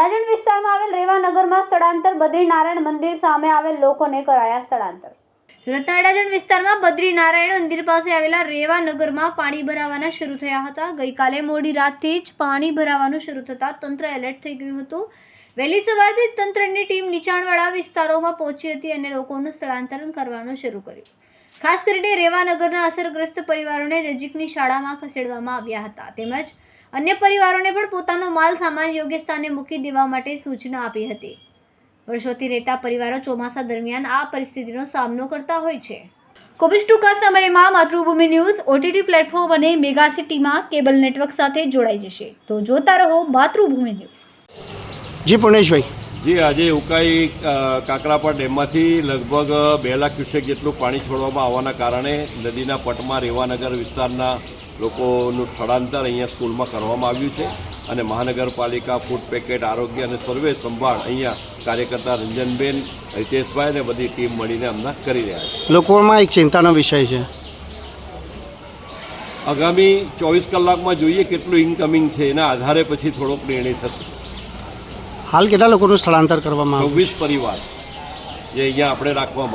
રાજણ વિસ્તારમાં આવેલ રેવાનગરમાં સ્થળાંતર બદ્રીનારાયણ મંદિર સામે આવેલ લોકોને કરાયા સ્થળાંતર. સુરતના અડાજણ વિસ્તારમાં બદ્રીનારાયણ મંદિર પાસે આવેલા રેવા નગરમાં પાણી ભરાવાના શરૂ થયા હતા. ગઈકાલે મોડી રાતથી જ પાણી ભરાવાનું શરૂ થતાં તંત્ર એલર્ટ થઈ ગયું હતું. વહેલી સવારથી તંત્રની ટીમ નીચાણવાળા વિસ્તારોમાં પહોંચી હતી અને લોકોનું સ્થળાંતરણ કરવાનું શરૂ કર્યું. ખાસ કરીને રેવાનગરના અસરગ્રસ્ત પરિવારોને નજીકની શાળામાં ખસેડવામાં આવ્યા હતા. તેમજ અન્ય પરિવારોને પણ પોતાનો માલ સામાન યોગ્ય સ્થાને મૂકી દેવા માટે સૂચના આપી હતી. વર્ષોથી રહેતા પરિવારો ચોમાસા દરમિયાન આ પરિસ્થિતિનો સામનો કરતા હોય છે. કોવિડ ટૂંકા સમયમાં માતૃભૂમિ ન્યૂઝ ઓટીટી પ્લેટફોર્મ અને મેગા સિટીમાં કેબલ નેટવર્ક સાથે જોડાઈ જશે. તો જોતા રહો માતૃભૂમિ ન્યૂઝ. જી પુણેશભાઈ. જી આજે ઉકાઈ કાકરાપા ડેમમાંથી લગભગ બે લાખ ક્યુસેક જેટલું પાણી છોડવામાં આવવાના કારણે નદીના પટમાં રેવાનગર વિસ્તારના લોકોનું સ્થળાંતર અહીંયા સ્કૂલમાં કરવામાં આવ્યું છે. અને મહાનગરપાલિકા ફૂડ પેકેટ આરોગ્ય અને સર્વે સંભાળ અહીંયા કાર્યકર્તા રંજનબેન હિતેશભાઈ અને બધી ટીમ મળીને હમણાં કરી રહ્યા છે. લોકોમાં એક ચિંતાનો વિષય છે. આગામી ચોવીસ કલાકમાં જોઈએ કેટલું ઇન્કમિંગ છે એના આધારે પછી થોડોક નિર્ણય થશે. હાલ કેટલા લોકોનું સ્થળાંતર કરવામાં છવ્વીસ પરિવાર જે અહીંયા આપણે રાખવામાં